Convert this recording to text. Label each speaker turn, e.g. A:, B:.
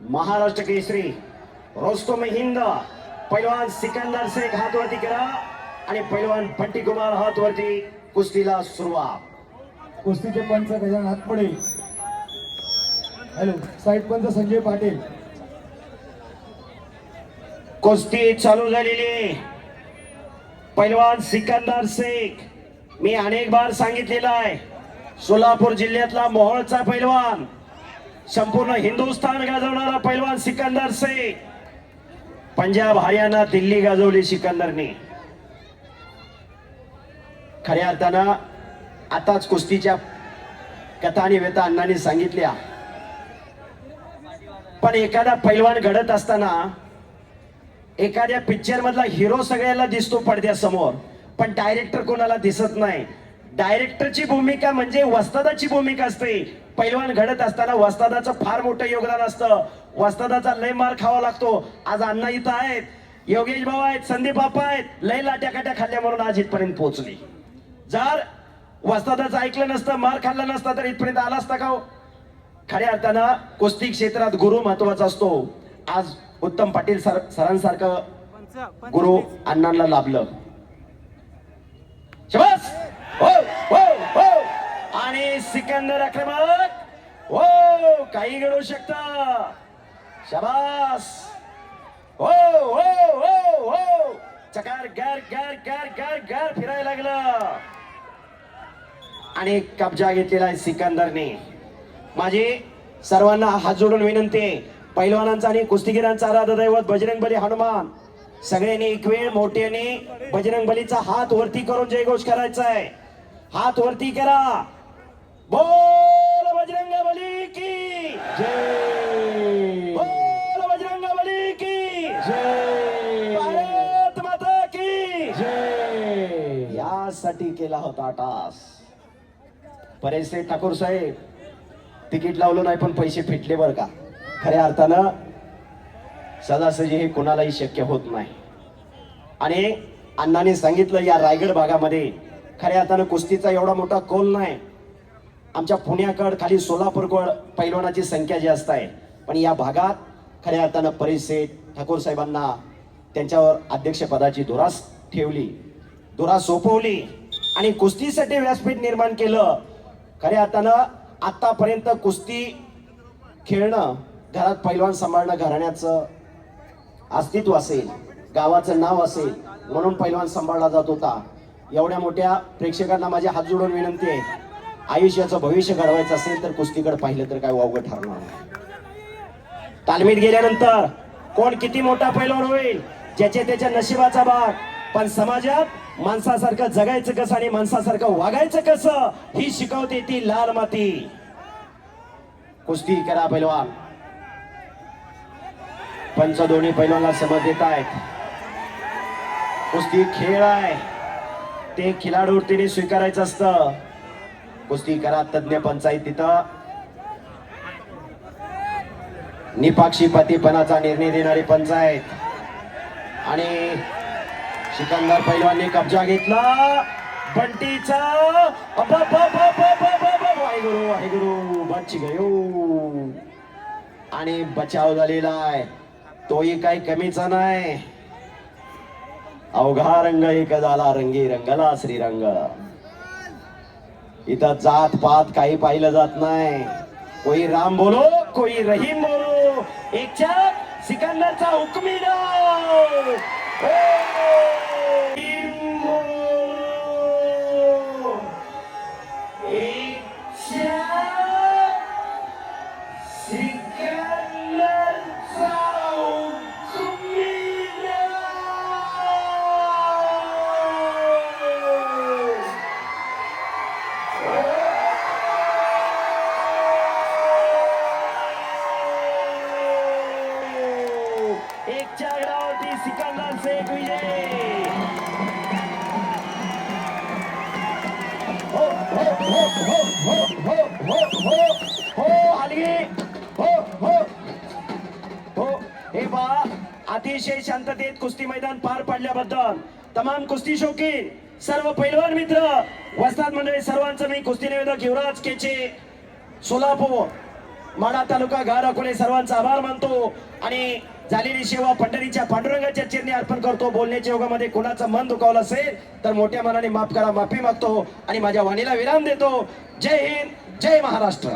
A: महाराष्ट्र केसरी रोस्तम हिंद पैलवान सिकंदर शेख हातवरती करा आणि पैलवान बंटी कुमार हातवरती कुस्तीला सुरुवात.
B: कुस्तीचे पंच गजानन हातपडे. हॅलो साईड पंच संजय पाटील.
A: कुस्ती चालू झालेली. पैलवान सिकंदर शेख मी अनेक बार सांगितलेला आहे सोलापूर जिल्ह्यातला मोहोळचा पैलवान संपूर्ण हिंदुस्थान गाजवणारा पैलवान सिकंदर से पंजाब हरियाणा दिल्ली गाजवली सिकंदरने. खऱ्या अर्थानं आताच कुस्तीच्या कथा आणि व्यथा अण्णांनी सांगितल्या. पण एखादा पैलवान घडत असताना एखाद्या पिक्चर मधला हिरो सगळ्याला दिसतो पडद्यासमोर पण डायरेक्टर कोणाला दिसत नाही. डायरेक्टरची भूमिका म्हणजे वस्तादाची भूमिका असते. पैलवान घडत असताना वस्तादाचं फार मोठं योगदान असतं. वस्तादाचा लय मार खावा लागतो. आज अण्णा इथं आहेत. योगेश भाऊ आहेत संदीप बापा आहेत. लय लाट्या काट्या खाल्ल्या म्हणून आज इथपर्यंत पोहोचली. जर वस्तादाचं ऐकलं नसतं मार खाल्ला नसता तर इथपर्यंत आला असता का हो? खऱ्या अर्थानं कुस्ती क्षेत्रात गुरु महत्त्वाचा असतो. आज उत्तम पाटील सर सरांसारखं गुरु अण्णांना लाभलं. शबास! हो हो हो. आणि सिकंदर आक्रमक. हो काही घडू शकत. शबास. हो हो हो हो. चकार गर गर गर गर गर फिरायला लागला. आणि कब्जा घेतलेला आहे सिकंदरने. माझी सर्वांना हात जोडून विनंती आहे. पैलवानांचा आणि कुस्तीगिरांचा आराध दैवत बजरंग बली हनुमान. सगळ्यांनी एक वेळ मोठ्याने बजरंग बलीचा हात वरती करून जयघोष करायचा आहे. हात वरती करा. बोल बजरंग बली की
B: जय।
A: बोल बजरंग बली की
B: जय।
A: भारत माता की
B: जय।
A: यासाठी केला होता टास बरेचसे ठाकूर साहेब तिकीट लावलं नाही पण पैसे फिटले बरं का? खऱ्या अर्थानं सदासजी हे कोणालाही शक्य होत नाही. आणि अण्णाने सांगितलं या रायगड भागामध्ये खऱ्या अर्थानं कुस्तीचा एवढा मोठा कोल नाही. आमच्या पुण्याकड खाली सोलापूरकड पैलवानाची संख्या जास्त आहे पण या भागात खऱ्या अर्थानं परिसेठ ठाकूर साहेबांना त्यांच्यावर अध्यक्षपदाची धुरास ठेवली. धुरा सोपवली आणि कुस्तीसाठी व्यासपीठ निर्माण केलं. खऱ्या अर्थानं आतापर्यंत कुस्ती खेळणं घरात पैलवान सांभाळणं घराण्याचं अस्तित्व असेल गावाचं नाव असेल म्हणून पैलवान सांभाळला जात होता. एवढ्या मोठ्या प्रेक्षकांना माझे हात जोडून विनंती आहे. आयुष्याचं भविष्य घडवायचं असेल तर कुस्तीकडे पाहिलं तर काय वावगं ठरणार नाही. तालमीत गेल्यानंतर कोण किती मोठा पैलवान होईल? ज्याचे त्याच्या नशिबाचा भाग. पण समाजात माणसासारखं जगायचं कसं आणि माणसासारखं वागायचं कसं ही शिकवते ती लाल माती. कुस्ती करा पैलवान. पंच दोन्ही पैलवानला समज देत आहेत. कुस्ती खेळ आहे. ते खिलाडू तिने स्वीकारायचं असतं. कुस्ती करा तज्ञ पंचायत तिथं. निपाक्षीपतीपणाचा निर्णय देणारी पंचायत. आणि सिकंदर पैलवानने कब्जा घेतला. बंटीचा. वाहेगुरु वाहेगुरु. बच गयो. आणि बचाव झालेला आहे. तोही काही कमीचा नाही. अवघा रंग एक झाला रंगी रंगला श्रीरंग. इथं जात पात काही पाहिलं जात नाही. कोई राम बोलो कोई रहीम बोलो. एकच्या सिकंदरचा हुकमी अतिशय शांततेत कुस्ती मैदान पार पाडल्याबद्दल तमाम कुस्ती शौकीन सर्व पैलवान मित्र वस्ताद मंडळी सर्वांचं मी कुस्ती निवेदक युवराज केचे सोलापूर माडा तालुका गार अकोले सर्वांचा आभार मानतो आणि झालेली सेवा पंढरीच्या पांडुरंगाच्या चिरणी अर्पण करतो. बोलण्याच्या योगामध्ये कोणाचं मन दुखावलं असेल तर मोठ्या मनाने माफ करा माफी मागतो आणि माझ्या वाणीला विराम देतो. जय हिंद जय महाराष्ट्र.